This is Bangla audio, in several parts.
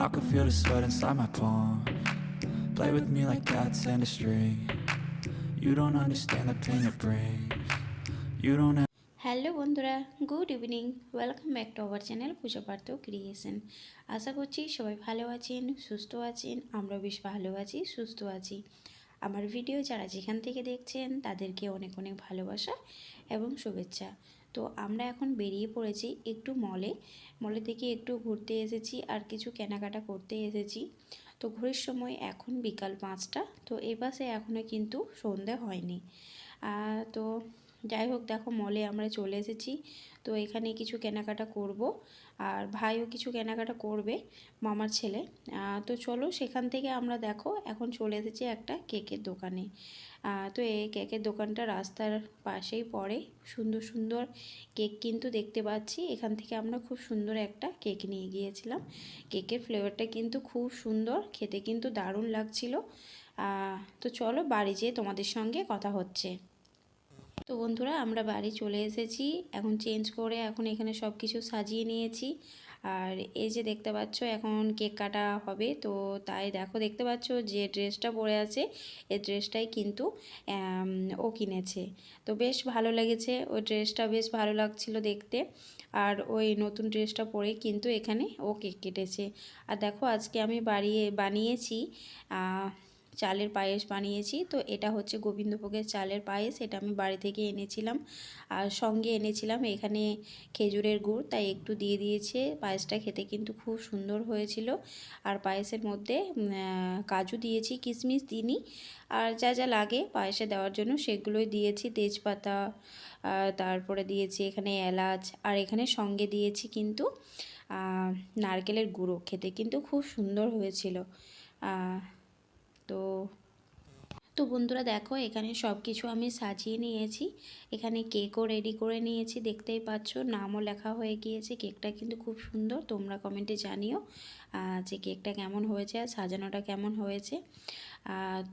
I can feel the sweat inside my palm. Play with me like cats and a string. You don't understand the pain it brings. You don't have hello বন্ধুরা good evening welcome back to our channel Puja Partha creation আশা করছি সবাই ভালো আছেন, সুস্থ আছেন আমরা বেশ ভালো আছি, সুস্থ আছি আমার ভিডিও যারা যেখান থেকে দেখছেন, তাদেরকে অনেক অনেক ভালোবাসা এবং শুভেচ্ছা তো আমরা এখন বেরিয়ে পড়েছি একটু মলে মলে থেকে একটু ঘুরতে এসেছি আর কিছু কেনাকাটা করতে এসেছি। তো ঘড়ির সময় এখন বিকাল পাঁচটা, তো এ পাশে এখনও কিন্তু সন্ধে হয়নি। তো যাই হোক দেখো মলে আমরা চলে এসেছি, তো এখানে কিছু কেনাকাটা করব। আর ভাইও কিছু কেনাকাটা করবে, মামার ছেলে। তো চলো সেখান থেকে আমরা দেখো, এখন চলে এসেছি একটা কেকের দোকানে। তো এই কেকের দোকানটা রাস্তার পাশেই পড়ে। সুন্দর সুন্দর কেক কিন্তু দেখতে পাচ্ছি। এখান থেকে আমরা খুব সুন্দর একটা কেক নিয়ে গিয়েছিলাম। কেকের ফ্লেভারটা কিন্তু খুব সুন্দর, খেতে কিন্তু দারুণ লাগছিল। তো চলো বাড়ি যেয়ে তোমাদের সঙ্গে কথা হচ্ছে। তো বন্ধুরা, আমরা বাড়ি চলে এসেছি। এখন চেঞ্জ করে এখন এখানে সব কিছু সাজিয়ে নিয়েছি। আর এই যে দেখতে পাচ্ছ, এখন কেক কাটা হবে। তো তাই দেখো, দেখতে পাচ্ছ যে ড্রেসটা পরে আছে, এই ড্রেসটাই কিন্তু ও কিনেছে। তো বেশ ভালো লেগেছে ওই ড্রেসটা বেশ ভালো লাগছিল দেখতে। আর ওই নতুন ড্রেসটা পরে কিন্তু এখানে ও কেক কেটেছে। আর দেখো, আজকে আমি বাড়িয়ে, বানিয়েছি চালের পায়েস বানিয়েছি। তো এটা হচ্ছে গোবিন্দভোগের চালের পায়েস, এটা আমি বাড়ি থেকে এনেছিলাম। আর সঙ্গে এনেছিলাম এখানে খেজুরের গুড়, তাই একটু দিয়ে দিয়েছে। পায়েসটা খেতে কিন্তু খুব সুন্দর হয়েছিল। আর পায়েসের মধ্যে কাজু দিয়েছি কিশমিশ দিইনি। আর যা যা লাগে পায়েসে দেওয়ার জন্য সেগুলোই দিয়েছি। তেজপাতা তারপরে দিয়েছি এখানে এলাচ। আর এখানে সঙ্গে দিয়েছি কিন্তু নারকেলের গুঁড়ো। খেতে কিন্তু খুব সুন্দর হয়েছিল। তো তো বন্ধুরা দেখো, এখানে সব কিছু আমি সাজিয়ে নিয়েছি। এখানে কেকও রেডি করে নিয়েছি, দেখতেই পাচ্ছ, নামও লেখা হয়ে গিয়েছে। কেকটা কিন্তু খুব সুন্দর, তোমরা কমেন্টে জানিও যে কেকটা কেমন হয়েছে আর সাজানোটা কেমন হয়েছে।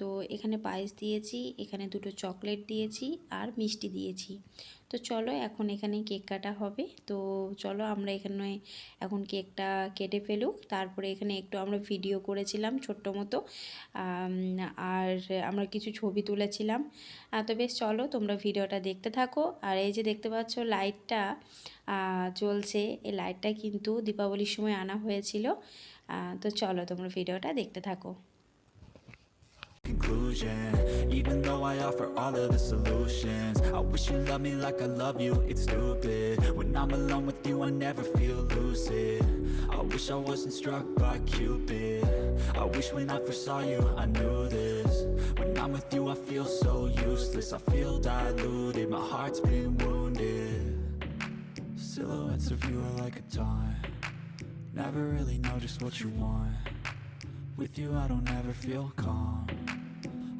তো এখানে পায়েস দিয়েছি, এখানে দুটো চকলেট দিয়েছি আর মিষ্টি দিয়েছি। তো চলো এখন এখানে কেক কাটা হবে। তো চলো আমরা এখানে এখন কেকটা কেটে ফেলুক। তারপরে এখানে একটু আমরা ভিডিও করেছিলাম ছোট্ট মতো। আর আমরা কিছু ছবি তুলেছিলাম। তো বেশ চলো তোমরা ভিডিওটা দেখতে থাকো। আর এই যে দেখতে পাচ্ছ লাইটটা চলছে এই লাইটটা কিন্তু দীপাবলির সময় আনা হয়েছিল। তো চলো তোমরা ভিডিওটা দেখতে থাকো। Even though I offer all of the solutions I wish you loved me like I love you, it's stupid. When I'm alone with you I never feel lucid. I wish I wasn't struck by Cupid. I wish when I first saw you I knew this. When I'm with you I feel so useless. I feel diluted, my heart's been wounded. Silhouettes of you are like a taunt Never really know just what you want. With you, I don't ever feel calm.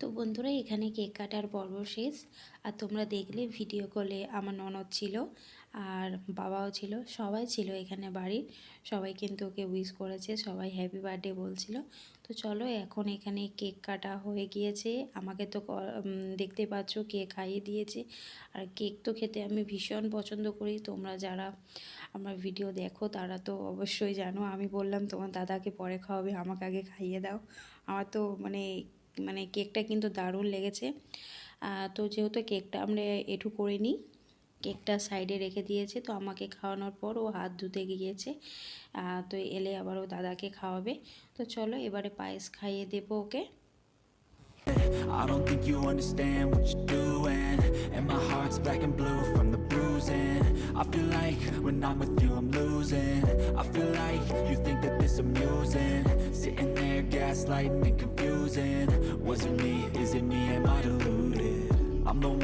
তো বন্ধুরা এখানে কেক কাটার পর্ব শেষ আর তোমরা দেখলে ভিডিও কলে আমার ননদ ছিল আর বাবাও ছিল, সবাই ছিল এখানে বাড়ির। সবাই কিন্তু ওকে উইশ করেছে, সবাই হ্যাপি বার্থডে বলছিল। তো চলো এখন এখানে কেক কাটা হয়ে গিয়েছে। আমাকে তো দেখতে পাচ্ছ কেক খাইয়ে দিয়েছে। আর কেক তো খেতে আমি ভীষণ পছন্দ করি। তোমরা যারা আমার ভিডিও দেখো, তারা তো অবশ্যই জানো। আমি বললাম, তোমার দাদাকে পরে খাওয়াবে, আমাকে আগে খাইয়ে দাও। আমার তো মানে মানে কেকটা কিন্তু দারুণ লেগেছে। তো যেহেতু কেকটা আমরা এটু করে নিই কেকটা সাইডে রেখে দিয়েছে তো আমাকে খাওয়ানোর পর ও হাত ধুতে গিয়েছে তো এলে আবার ও দাদাকে খাওয়াবে তো চলো এবারে পায়েস খাইয়ে দেবো ওকে I don't think you understand what you're doing And my heart's black and blue from the bruising I feel like when I'm with you I'm losing I feel like you think that this amusing Sitting there gaslighting and confusing Was it me, is it me, am I deluded?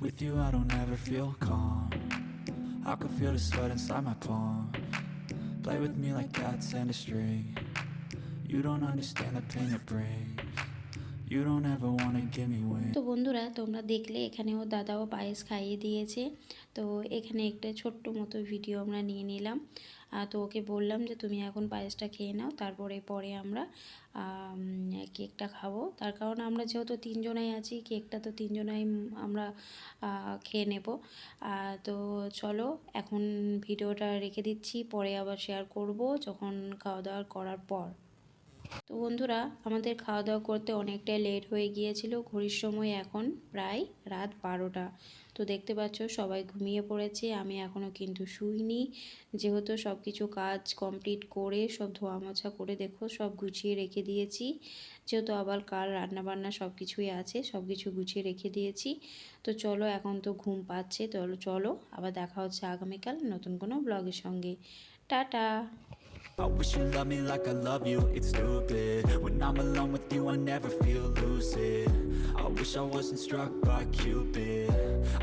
With you I don't ever feel calm I can feel the sweat inside my palm Play with me like cats and a string You don't understand the pain it brings You don't ever wanna give me wings তো বন্ধুরা তোমরা দেখলে এখানেও দাদাও পায়েস খাইয়ে দিয়েছে তো এখানে একটা ছোট্ট মতো ভিডিও আমরা নিয়ে নিলাম তো ওকে বললাম যে তুমি এখন পায়েসটা খেয়ে নাও তারপরে পরে আমরা আম, কেকটা খাব। তার কারণ আমরা যেহেতু তিনজনাই আছি, কেকটা তো তিনজনাই আমরা খেয়ে নেব। তো চলো, এখন ভিডিওটা রেখে দিচ্ছি, পরে আবার শেয়ার করব যখন খাওয়া দাওয়া করার পর। তো বন্ধুরা, আমাদের খাওয়া দাওয়া করতে অনেকটাই লেট হয়ে গিয়েছিল। ঘড়ির সময় এখন প্রায় রাত বারোটা। তো দেখতে পাচ্ছ, সবাই ঘুমিয়ে পড়েছে। আমি এখনও কিন্তু শুইনি। যেহেতু সব কিছু কাজ কমপ্লিট করে, সব ধোয়া মোছা করে দেখো, সব গুছিয়ে রেখে দিয়েছি। যেহেতু আবার কাল রান্নাবান্না সব কিছুই আছে সব কিছু গুছিয়ে রেখে দিয়েছি। তো চলো, এখন তো ঘুম পাচ্ছে। তো চলো, আবার দেখা হচ্ছে আগামীকাল নতুন কোনো ব্লগের সঙ্গে। Tata! I wish you loved me like I love you, it's stupid. When I'm alone with you I never feel lucid. I wish I wasn't struck by Cupid.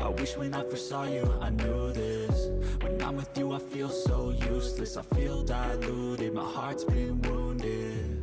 I wish when I first saw you I knew this. When I'm with you I feel so useless. I feel diluted, my heart's been wounded.